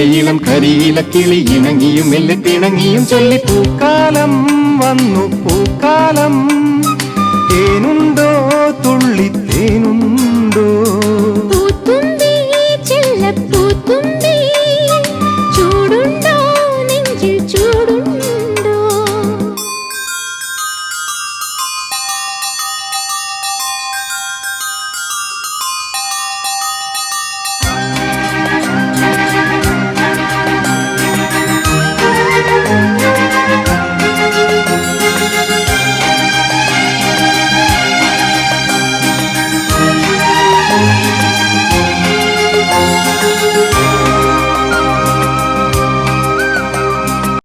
കരിയിലെ ഇളം കരിയില കിളി ഇണങ്ങിയും മെല്ലെ തിണങ്ങിയും ചൊല്ലി പൂക്കാലം വന്നു പൂക്കാലം. തേനുണ്ടോ തുള്ളി തേനുണ്ടോ? പൂത്തുമ്പി ചെല്ലപ്പൂത്തുമ്പി